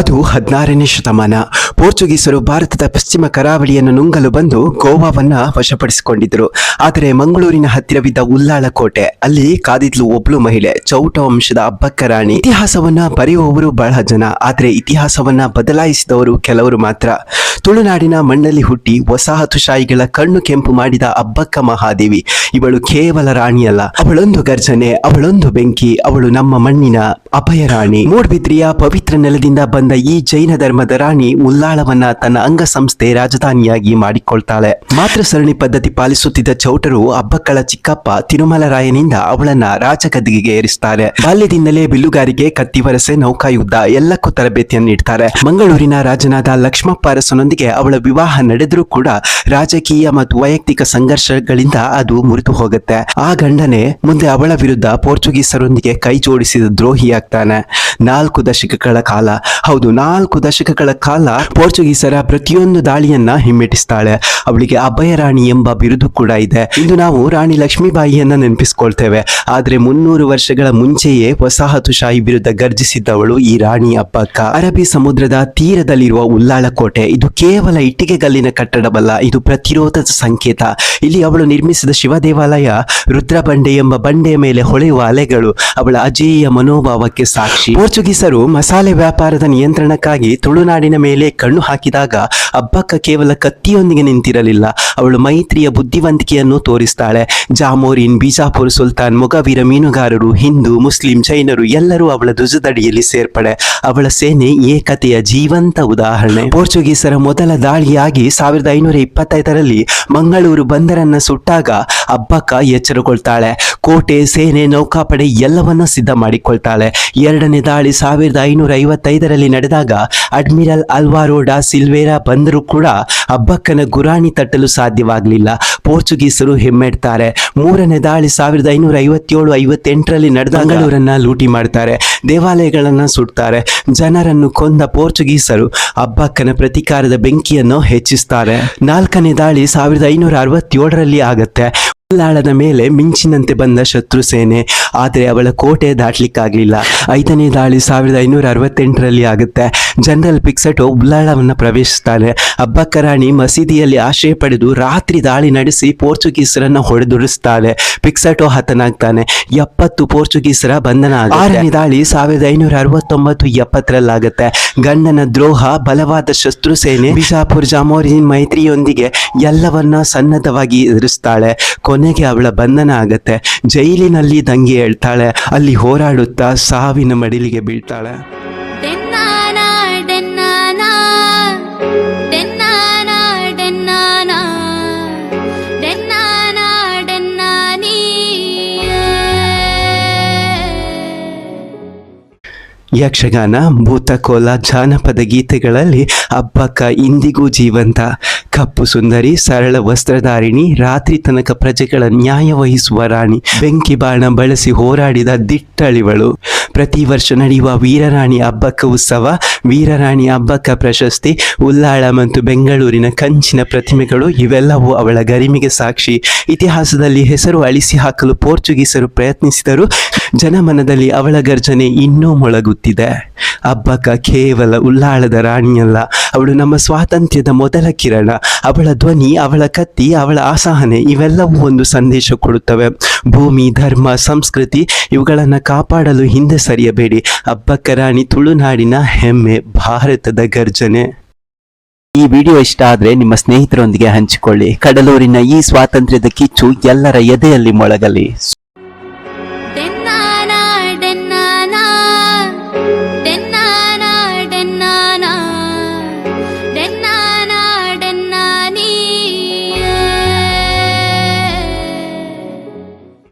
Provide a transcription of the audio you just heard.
ಅದು ಹದಿನಾರನೇ ಶತಮಾನ. ಪೋರ್ಚುಗೀಸರು ಭಾರತದ ಪಶ್ಚಿಮ ಕರಾವಳಿಯನ್ನು ನುಂಗಲು ಬಂದು ಗೋವಾವನ್ನ ವಶಪಡಿಸಿಕೊಂಡಿದ್ದರು. ಆದರೆ ಮಂಗಳೂರಿನ ಹತ್ತಿರವಿದ್ದ ಉಲ್ಲಾಳ ಕೋಟೆ, ಅಲ್ಲಿ ಕಾದಿದ್ಲು ಒಬ್ಳು ಮಹಿಳೆ ಚೌಟ ವಂಶದ ಅಬ್ಬಕ್ಕ ರಾಣಿ. ಇತಿಹಾಸವನ್ನ ಬರೆಯುವವರು ಬಹಳ ಜನ, ಆದರೆ ಇತಿಹಾಸವನ್ನ ಬದಲಾಯಿಸಿದವರು ಕೆಲವರು ಮಾತ್ರ. ತುಳುನಾಡಿನ ಮಣ್ಣಲ್ಲಿ ಹುಟ್ಟಿ ವಸಾಹತುಶಾಹಿಗಳ ಕಣ್ಣು ಕೆಂಪು ಮಾಡಿದ ಅಬ್ಬಕ್ಕ ಮಹಾದೇವಿ. ಇವಳು ಕೇವಲ ರಾಣಿಯಲ್ಲ, ಅವಳೊಂದು ಗರ್ಜನೆ, ಅವಳೊಂದು ಬೆಂಕಿ, ಅವಳು ನಮ್ಮ ಮಣ್ಣಿನ ಅಭಯ ರಾಣಿ. ಮೂಡ್ಬಿದ್ರಿಯ ಪವಿತ್ರ ನೆಲದಿಂದ ಬಂದ ಈ ಜೈನ ಧರ್ಮದ ರಾಣಿ ಉಲ್ಲಾಳವನ್ನ ತನ್ನ ಅಂಗಸಂಸ್ಥೆ ರಾಜಧಾನಿಯಾಗಿ ಮಾಡಿಕೊಳ್ತಾಳೆ. ಮಾತೃ ಸರಣಿ ಪದ್ಧತಿ ಪಾಲಿಸುತ್ತಿದ್ದ ಚೌಟರು ಅಬ್ಬಕ್ಕಳ ಚಿಕ್ಕಪ್ಪ ತಿರುಮಲರಾಯನಿಂದ ಅವಳನ್ನ ರಾಜಗದ್ದಿಗೆ ಏರಿಸ್ತಾರೆ. ಬಾಲ್ಯದಿಂದಲೇ ಬಿಲ್ಲುಗಾರಿಕೆ ಕತ್ತಿವರಸೆ, ನೌಕಾಯುದ್ಧ ಎಲ್ಲಕ್ಕೂ ತರಬೇತಿಯನ್ನು ನೀಡ್ತಾರೆ. ಮಂಗಳೂರಿನ ರಾಜನಾದ ಲಕ್ಷ್ಮಪ್ಪ ಅರಸನೊಂದಿಗೆ ಅವಳ ವಿವಾಹ ನಡೆದರೂ ಕೂಡ ರಾಜಕೀಯ ಮತ್ತು ವೈಯಕ್ತಿಕ ಸಂಘರ್ಷಗಳಿಂದ ಅದು ಮುರಿದು ಹೋಗುತ್ತೆ. ಆ ಗಂಡನೇ ಮುಂದೆ ಅವಳ ವಿರುದ್ಧ ಪೋರ್ಚುಗೀಸರೊಂದಿಗೆ ಕೈ ಜೋಡಿಸಿದ ದ್ರೋಹಿಯಾಗ್ತಾನೆ. ನಾಲ್ಕು ದಶಕಗಳ ಕಾಲ. ಹೌದು, ನಾಲ್ಕು ದಶಕಗಳ ಕಾಲ ಪೋರ್ಚುಗೀಸರ ಪ್ರತಿಯೊಂದು ದಾಳಿಯನ್ನ ಹಿಮ್ಮೆಟ್ಟಿಸ್ತಾಳೆ. ಅವಳಿಗೆ ಅಭಯ ರಾಣಿ ಎಂಬ ಬಿರುದು ಕೂಡ ಇದೆ. ಇಂದು ನಾವು ರಾಣಿ ಲಕ್ಷ್ಮೀಬಾಯಿಯನ್ನ ನೆನಪಿಸ್ಕೊಳ್ತೇವೆ. ಆದ್ರೆ ಮುನ್ನೂರು ವರ್ಷಗಳ ಮುಂಚೆಯೇ ವಸಾಹತುಶಾಹಿ ವಿರುದ್ಧ ಗರ್ಜಿಸಿದ್ದವಳು ಈ ರಾಣಿ ಅಬ್ಬಕ್ಕ. ಅರಬ್ಬಿ ಸಮುದ್ರದ ತೀರದಲ್ಲಿರುವ ಉಲ್ಲಾಳ ಕೋಟೆ ಇದು ಕೇವಲ ಇಟ್ಟಿಗೆಗಲ್ಲಿನ ಕಟ್ಟಡವಲ್ಲ, ಇದು ಪ್ರತಿರೋಧದ ಸಂಕೇತ. ಇಲ್ಲಿ ಅವಳು ನಿರ್ಮಿಸಿದ ಶಿವ ದೇವಾಲಯ ರುದ್ರ ಬಂಡೆ ಎಂಬ ಬಂಡೆಯ ಮೇಲೆ ಹೊಳೆಯುವ ಅಲೆಗಳು, ಅವಳ ಅಜೇಯ ಮನೋಭಾವಕ್ಕೆ ಸಾಕ್ಷಿ. ಪೋರ್ಚುಗೀಸರು ಮಸಾಲೆ ವ್ಯಾಪಾರದ ನಿಯಂತ್ರಣಕ್ಕಾಗಿ ತುಳುನಾಡಿನ ಮೇಲೆ ಕಣ್ಣು ಹಾಕಿದಾಗ ಅಬ್ಬಕ್ಕ ಕೇವಲ ಕತ್ತಿಯೊಂದಿಗೆ ನಿಂತಿರಲಿಲ್ಲ. ಅವಳು ಮೈತ್ರಿಯ ಬುದ್ಧಿವಂತಿಕೆಯನ್ನು ತೋರಿಸ್ತಾಳೆ. ಜಾಮೋರಿನ್ ಬಿಜಾಪುರ್ ಸುಲ್ತಾನ್ ಮೊಗವೀರ ಮೀನುಗಾರರು, ಹಿಂದೂ, ಮುಸ್ಲಿಂ, ಜೈನರು ಎಲ್ಲರೂ ಅವಳ ಧ್ವಜದಡಿಯಲ್ಲಿ ಸೇರ್ಪಡೆ. ಅವಳ ಸೇನೆ ಏಕತೆಯ ಜೀವಂತ ಉದಾಹರಣೆ. ಪೋರ್ಚುಗೀಸರ ಮೊದಲ ದಾಳಿಯಾಗಿ ಸಾವಿರದ ಐನೂರ ಇಪ್ಪತ್ತೈದರಲ್ಲಿ ಮಂಗಳೂರು ಬಂದರನ್ನ ಸುಟ್ಟಾಗ ಅಬ್ಬಕ್ಕ ಎಚ್ಚರಗೊಳ್ತಾಳೆ. ಕೋಟೆ, ಸೇನೆ, ನೌಕಾಪಡೆ ಎಲ್ಲವನ್ನ ಸಿದ್ಧ ಮಾಡಿಕೊಳ್ತಾಳೆ ಎರಡನೇ ದಾಳಿ ಸಾವಿರದ ಐನೂರ ಐವತ್ತೈದರಲ್ಲಿ ನಡೆದಾಗ ಅಡ್ಮಿರಲ್ ಅಲ್ವಾರೋ ಡಾ ಸಿಲ್ವೇರಾ ಬಂದರೂ ಕೂಡ ಅಬ್ಬಕ್ಕನ ಗುರಾಣಿ ತಟ್ಟಲು ಸಾಧ್ಯವಾಗಲಿಲ್ಲ. ಪೋರ್ಚುಗೀಸರು ಹೆಮ್ಮೆಡ್ತಾರೆ. ಮೂರನೇ ದಾಳಿ ಸಾವಿರದ ಐನೂರ ಐವತ್ತೇಳು, ಐವತ್ತೆಂಟರಲ್ಲಿ ನಡೆದ ಮಂಗಳೂರನ್ನ ಲೂಟಿ ಮಾಡ್ತಾರೆ. ದೇವಾಲಯಗಳನ್ನು ಸುಡ್ತಾರೆ. ಜನರನ್ನು ಕೊಂದ ಪೋರ್ಚುಗೀಸರು ಅಬ್ಬಕ್ಕನ ಪ್ರತಿಕಾರದ ಬೆಂಕಿಯನ್ನು ಹೆಚ್ಚಿಸ್ತಾರೆ. ನಾಲ್ಕನೇ ದಾಳಿ ಸಾವಿರದ ಐನೂರ ಅರವತ್ತೇಳರಲ್ಲಿ ಆಗತ್ತೆ. ಉಲ್ಲಾಳದ ಮೇಲೆ ಮಿಂಚಿನಂತೆ ಬಂದ ಶತ್ರು ಸೇನೆ, ಆದರೆ ಅವಳ ಕೋಟೆ ದಾಟ್ಲಿಕ್ಕಾಗ್ಲಿಲ್ಲ. ಐದನೇ ದಾಳಿ ಸಾವಿರದ ಐನೂರ ಅರವತ್ತೆಂಟರಲ್ಲಿ ಆಗುತ್ತೆ. ಜನರಲ್ ಪಿಕ್ಸಟೋ ಉಲ್ಲಾಳವನ್ನು ಪ್ರವೇಶಿಸ್ತಾನೆ. ಅಬ್ಬಕ್ಕರಾಣಿ ಮಸೀದಿಯಲ್ಲಿ ಆಶ್ರಯ ಪಡೆದು ರಾತ್ರಿ ದಾಳಿ ನಡೆಸಿ ಪೋರ್ಚುಗೀಸರನ್ನು ಹೊಡೆದುರಿಸ್ತಾಳೆ ಪಿಕ್ಸಟೋ ಹತನಾಗ್ತಾನೆ. ಎಪ್ಪತ್ತು ಪೋರ್ಚುಗೀಸರ ಬಂಧನ. ಆರನೇ ದಾಳಿ ಸಾವಿರದ ಐನೂರ ಅರವತ್ತೊಂಬತ್ತು ಎಪ್ಪತ್ತರಲ್ಲಾಗುತ್ತೆ. ಗಂಡನ ದ್ರೋಹ, ಬಲವಾದ ಶತ್ರು ಸೇನೆ, ಬಿಜಾಪುರ್ ಜಾಮೋರಿನ್ ಮೈತ್ರಿಯೊಂದಿಗೆ ಎಲ್ಲವನ್ನ ಸನ್ನದ್ಧವಾಗಿ ಎದುರಿಸ್ತಾಳೆ. ಕೊನೆಗೆ ಅವಳ ಬಂಧನ ಆಗತ್ತೆ. ಜೈಲಿನಲ್ಲಿ ದಂಗೆ ಹೇಳ್ತಾಳೆ. ಅಲ್ಲಿ ಹೋರಾಡುತ್ತಾ ಸಾವಿನ ಮಡಿಲಿಗೆ ಬೀಳ್ತಾಳೆ. ಯಕ್ಷಗಾನ, ಭೂತಕೋಲ, ಜಾನಪದ ಗೀತೆಗಳಲ್ಲಿ ಅಬ್ಬಕ್ಕ ಇಂದಿಗೂ ಜೀವಂತ. ಕಪ್ಪು ಸುಂದರಿ, ಸರಳ ವಸ್ತ್ರಧಾರಿಣಿ, ರಾತ್ರಿ ತನಕ ಪ್ರಜೆಗಳ ನ್ಯಾಯ ವಹಿಸುವ ರಾಣಿ. ಬೆಂಕಿ ಬಾಣ ಬಳಸಿ ಹೋರಾಡಿದ ದಿಟ್ಟಳಿವಳು. ಪ್ರತಿ ವರ್ಷ ನಡೆಯುವ ವೀರರಾಣಿ ಹಬ್ಬಕ್ಕ ಉತ್ಸವ, ವೀರರಾಣಿ ಹಬ್ಬಕ್ಕ ಪ್ರಶಸ್ತಿ, ಉಲ್ಲಾಳ ಮತ್ತು ಬೆಂಗಳೂರಿನ ಕಂಚಿನ ಪ್ರತಿಮೆಗಳು ಇವೆಲ್ಲವೂ ಅವಳ ಗರಿಮೆಗೆ ಸಾಕ್ಷಿ. ಇತಿಹಾಸದಲ್ಲಿ ಹೆಸರು ಅಳಿಸಿ ಹಾಕಲು ಪೋರ್ಚುಗೀಸರು ಪ್ರಯತ್ನಿಸಿದರು. ಜನಮನದಲ್ಲಿ ಅವಳ ಗರ್ಜನೆ ಇನ್ನೂ ಮೊಳಗುತ್ತಿದೆ. ಹಬ್ಬಕ್ಕ ಕೇವಲ ಉಲ್ಲಾಳದ ರಾಣಿಯಲ್ಲ. ಅವಳು ನಮ್ಮ ಸ್ವಾತಂತ್ರ್ಯದ ಮೊದಲ ಕಿರಣ. ಅವಳ ಧ್ವನಿ, ಅವಳ ಕತ್ತಿ, ಅವಳ ಅಸಹನೆ ಇವೆಲ್ಲವೂ ಒಂದು ಸಂದೇಶ ಕೊಡುತ್ತವೆ. ಭೂಮಿ, ಧರ್ಮ, ಸಂಸ್ಕೃತಿ ಇವುಗಳನ್ನು ಕಾಪಾಡಲು ಹಿಂದೆ ಸರಿಯಬೇಡಿ. ಅಬ್ಬಕ್ಕ ರಾಣಿ ತುಳುನಾಡಿನ ಹೆಮ್ಮೆ, ಭಾರತದ ಗರ್ಜನೆ. ಈ ವಿಡಿಯೋ ಇಷ್ಟ ಆದರೆ ನಿಮ್ಮ ಸ್ನೇಹಿತರೊಂದಿಗೆ ಹಂಚಿಕೊಳ್ಳಿ. ಕಡಲೂರಿನ ಈ ಸ್ವಾತಂತ್ರ್ಯದ ಕಿಚ್ಚು ಎಲ್ಲರ ಎದೆಯಲ್ಲಿ ಮೊಳಗಲಿ.